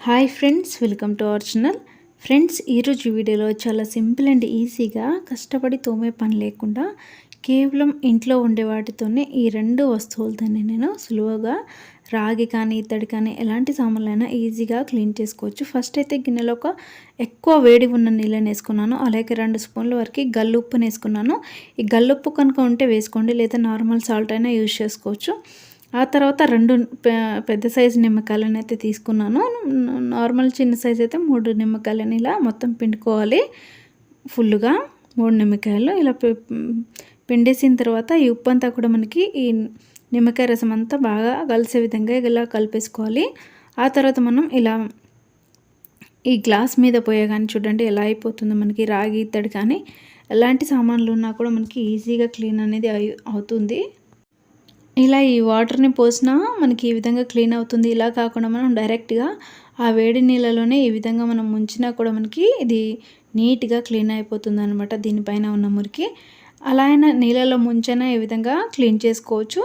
Hi friends welcome to our channel. Friends ఈరోజు వీడియోలో చాలా సింపుల్ అండ్ ఈజీగా కష్టపడి తోమే పని లేకుండా కేవలం ఇంట్లో ఉండే వాటితోనే ఈ రెండు వస్తువులతోనే నేను సులువుగా రాగి కానీ ఇత్తడి కానీ ఎలాంటి సామాన్లైనా ఈజీగా క్లీన్ చేసుకోవచ్చు. ఫస్ట్ అయితే గిన్నెలో ఒక ఎక్కువ వేడి ఉన్న నీళ్ళని వేసుకున్నాను. అలాగే రెండు స్పూన్ల వరకు గల్లుప్పుని వేసుకున్నాను ఈ గల్లుప్పు కనుక ఉంటే వేసుకోండి లేదా నార్మల్ సాల్ట్ అయినా యూజ్ చేసుకోవచ్చు. ఆ తర్వాత రెండు పెద్ద సైజు నిమ్మకాయలను అయితే తీసుకున్నాను. నార్మల్ చిన్న సైజు అయితే మూడు నిమ్మకాయలని ఇలా మొత్తం పిండుకోవాలి ఫుల్గా మూడు నిమ్మకాయలు ఇలా పిండేసిన తర్వాత ఈ ఉప్పు అంతా కూడా మనకి ఈ నిమ్మకాయ రసం అంతా బాగా కలిసే విధంగా ఇలా కలిపేసుకోవాలి. ఆ తర్వాత మనం ఇలా ఈ గ్లాస్ మీద పోయే కానీ చూడండి ఎలా అయిపోతుందో మనకి రాగి ఇత్తడి కానీ ఎలాంటి సామాన్లు ఉన్నా కూడా మనకి ఈజీగా క్లీన్ అనేది అవుతుంది. ఇలా ఈ వాటర్ని పోసినా మనకి ఈ విధంగా క్లీన్ అవుతుంది. ఇలా కాకుండా మనం డైరెక్ట్గా ఆ వేడి నీళ్ళలోనే ఈ విధంగా మనం ముంచినా కూడా మనకి ఇది నీట్గా క్లీన్ అయిపోతుంది అనమాట దీనిపైన ఉన్న మురికి. అలా అయినా నీళ్ళలో ముంచైనా ఈ విధంగా క్లీన్ చేసుకోవచ్చు.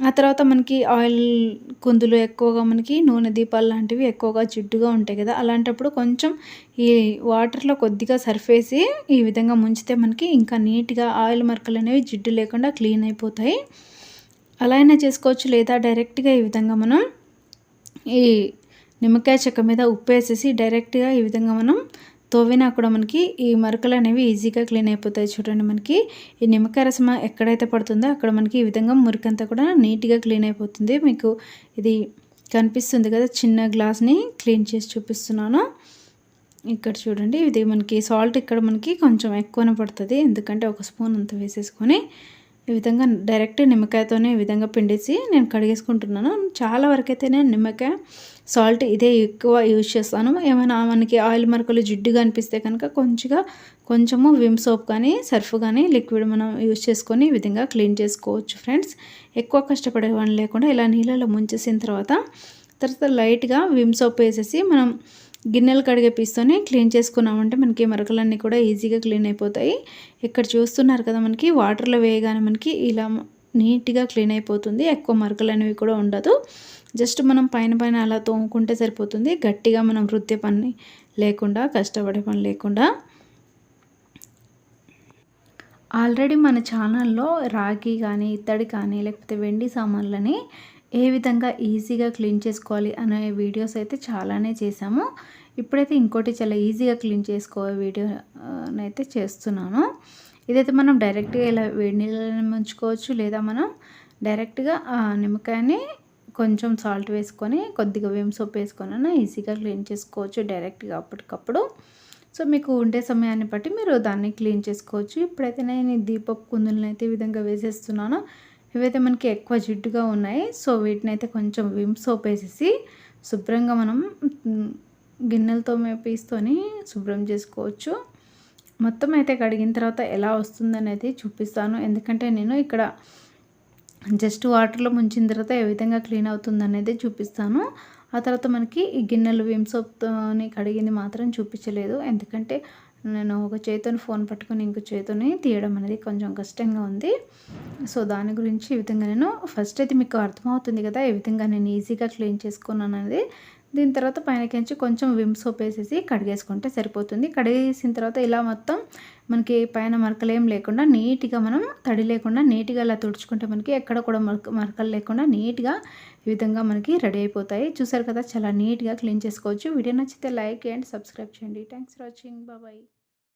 ఆ తర్వాత మనకి ఆయిల్ కుందులు ఎక్కువగా మనకి నూనె దీపాలు లాంటివి ఎక్కువగా జిడ్డుగా ఉంటాయి కదా అలాంటప్పుడు కొంచెం ఈ వాటర్లో కొద్దిగా సర్ఫేసి ఈ విధంగా ముంచితే మనకి ఇంకా నీట్గా ఆయిల్ మరకలు అనేవి జిడ్డు లేకుండా క్లీన్ అయిపోతాయి. అలా అయినా చేసుకోవచ్చు లేదా డైరెక్ట్గా ఈ విధంగా మనం ఈ నిమ్మకాయ చెక్క మీద ఉప్పు వేసేసి డైరెక్ట్గా ఈ విధంగా మనం తోవినా కూడా మనకి ఈ మరకలు అనేవి ఈజీగా క్లీన్ అయిపోతాయి చూడండి మనకి. ఈ నిమ్మకాయ రసం ఎక్కడైతే పడుతుందో అక్కడ మనకి ఈ విధంగా మురికంతా కూడా నీట్గా క్లీన్ అయిపోతుంది. మీకు ఇది కనిపిస్తుంది కదా చిన్న గ్లాస్ని క్లీన్ చేసి చూపిస్తున్నాను. ఇక్కడ చూడండి ఇది మనకి సాల్ట్ ఇక్కడ మనకి కొంచెం ఎక్కువనే పడుతుంది. ఎందుకంటే ఒక స్పూన్ అంత వేసేసుకొని ఈ విధంగా డైరెక్ట్ నిమ్మకాయతోనే ఈ విధంగా పిండేసి నేను కడిగేసుకుంటున్నాను. చాలా వరకైతే నేను నిమ్మకాయ సాల్ట్ ఇదే ఎక్కువ యూజ్ చేస్తాను. ఏమైనా మనకి ఆయిల్ మరకలు జిడ్డుగా అనిపిస్తే కనుక కొంచెంగా కొంచెము విమ్ సోప్ కానీ సర్ఫ్ కానీ లిక్విడ్ మనం యూజ్ చేసుకొని ఈ విధంగా క్లీన్ చేసుకోవచ్చు ఫ్రెండ్స్. ఎక్కువ కష్టపడే వాళ్ళు లేకుండా ఇలా నీళ్ళలో ముంచేసిన తర్వాత తర్వాత లైట్గా విమ్ సోప్ వేసేసి మనం గిన్నెలు కడిగే పీస్తోనే క్లీన్ చేసుకున్నామంటే మనకి మరకలన్నీ కూడా ఈజీగా క్లీన్ అయిపోతాయి. ఇక్కడ చూస్తున్నారు కదా మనకి వాటర్లో వేయగానే మనకి ఇలా నీట్గా క్లీన్ అయిపోతుంది. ఎక్కువ మరకలు అనేవి కూడా ఉండదు. జస్ట్ మనం పైన పైన అలా తోముకుంటే సరిపోతుంది. గట్టిగా మనం వృత్తి పని లేకుండా కష్టపడే పని లేకుండా. ఆల్రెడీ మన ఛానల్లో రాగి కానీ ఇత్తడి కానీ లేకపోతే వెండి సామాన్లని ఏ విధంగా ఈజీగా క్లీన్ చేసుకోవాలి అనే వీడియోస్ అయితే చాలానే చేశాము. ఇప్పుడైతే ఇంకోటి చాలా ఈజీగా క్లీన్ చేసుకో వీడియోనైతే చేస్తున్నాను. ఇదైతే మనం డైరెక్ట్గా ఇలా వేడి నీళ్ళని ముంచుకోవచ్చు లేదా మనం డైరెక్ట్గా నిమ్మకాయని కొంచెం సాల్ట్ వేసుకొని కొద్దిగా వేమ్ సోప్ వేసుకొని ఈజీగా క్లీన్ చేసుకోవచ్చు డైరెక్ట్గా అప్పటికప్పుడు. సో మీకు ఉండే సమయాన్ని బట్టి మీరు దాన్ని క్లీన్ చేసుకోవచ్చు. ఇప్పుడైతే నేను దీపపు కుందులను అయితే ఈ విధంగా వేసేస్తున్నాను. ఇవైతే మనకి ఎక్కువ జిడ్డుగా ఉన్నాయి. సో వీటిని అయితే కొంచెం విమ్ సోప్ వేసేసి శుభ్రంగా మనం గిన్నెలతో మేపీస్తోని శుభ్రం చేసుకోవచ్చు. మొత్తం అయితే కడిగిన తర్వాత ఎలా వస్తుందనేది చూపిస్తాను. ఎందుకంటే నేను ఇక్కడ జస్ట్ వాటర్లో ముంచిన తర్వాత ఏ విధంగా క్లీన్ అవుతుందనేది చూపిస్తాను. ఆ తర్వాత మనకి ఈ గిన్నెలు విమ్ సోప్తోని కడిగింది మాత్రం చూపించలేదు. ఎందుకంటే నేను ఒక చేతిని ఫోన్ పట్టుకొని ఇంకో చేతిని తీయడం అనేది కొంచెం కష్టంగా ఉంది. సో దాని గురించి ఈ విధంగా నేను ఫస్ట్ అయితే మీకు అర్థమవుతుంది కదా ఈ విధంగా నేను ఈజీగా క్లీన్ చేసుకున్నాను అనేది. దీని తర్వాత పైనకించి కొంచెం విమ్ సోప్ వేసేసి కడిగేసుకుంటే సరిపోతుంది. కడిగేసిన తర్వాత ఇలా మొత్తం మనకి పైన మరకలు ఏం లేకుండా నీట్గా మనం తడి లేకుండా నీట్గా ఇలా తుడుచుకుంటే మనకి ఎక్కడ కూడా మరక మరకలు లేకుండా నీట్గా ఈ విధంగా మనకి రెడీ అయిపోతాయి. చూసారు కదా చాలా నీట్గా క్లీన్ చేసుకోవచ్చు. వీడియో నచ్చితే లైక్ అండ్ సబ్స్క్రైబ్ చేయండి. థ్యాంక్స్ ఫర్ వాచింగ్ బాబాయ్